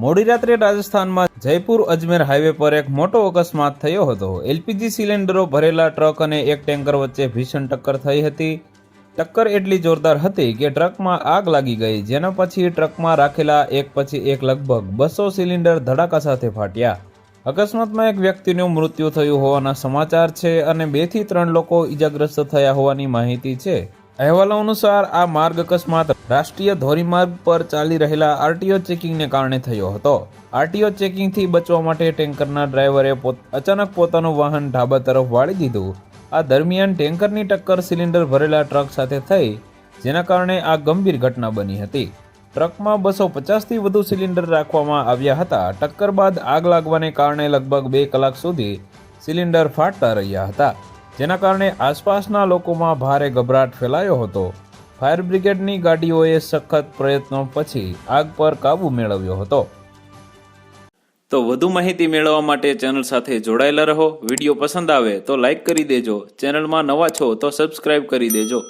મોડી રાત્રે રાજસ્થાનમાં જયપુર અજમેર હાઈવે પર એક મોટો અકસ્માત થયો હતો. એલપીજી સિલિન્ડરો ભરેલા ટ્રક અને એક ટેન્કર વચ્ચે ભીષણ ટક્કર થઈ હતી. ટક્કર એટલી જોરદાર હતી કે ટ્રકમાં આગ લાગી ગઈ, જેના પછી ટ્રકમાં રાખેલા એક પછી એક લગભગ બસો સિલિન્ડર ધડાકા સાથે ફાટ્યા. અકસ્માતમાં એક વ્યક્તિનું મૃત્યુ થયું હોવાના સમાચાર છે અને બેથી ત્રણ લોકો ઈજાગ્રસ્ત થયા હોવાની માહિતી છે. અહેવાલો અનુસાર આ માર્ગ અકસ્માત રાષ્ટ્રીય ધોરીમાર્ગ પર ચાલી રહેલા આરટીઓ ચેકિંગને કારણે થયો હતો. આરટીઓ ચેકિંગથી બચવા માટે ટેન્કરના ડ્રાઈવરે અચાનક પોતાનું વાહન ઢાબા તરફ વાળી દીધું. આ દરમિયાન ટેન્કરની ટક્કર સિલિન્ડર ભરેલા ટ્રક સાથે થઈ, જેના કારણે આ ગંભીર ઘટના બની હતી. ટ્રકમાં બસો પચાસથી વધુ સિલિન્ડર રાખવામાં આવ્યા હતા. ટક્કર બાદ આગ લાગવાને કારણે લગભગ બે કલાક સુધી સિલિન્ડર ફાટતા રહ્યા હતા. જેના કારણે આસપાસના લોકોમાં ભારે ગભરાટ ફેલાયો હતો. ફાયર બ્રિગેડની ગાડીઓએ સખત પ્રયત્નો પછી આગ પર કાબૂ મેળવ્યો હતો. તો વધુ માહિતી મેળવવા માટે ચેનલ સાથે જોડાયેલા રહો. વીડિયો પસંદ આવે તો લાઈક કરી દેજો. ચેનલમાં નવા છો તો સબસ્ક્રાઇબ કરી દેજો.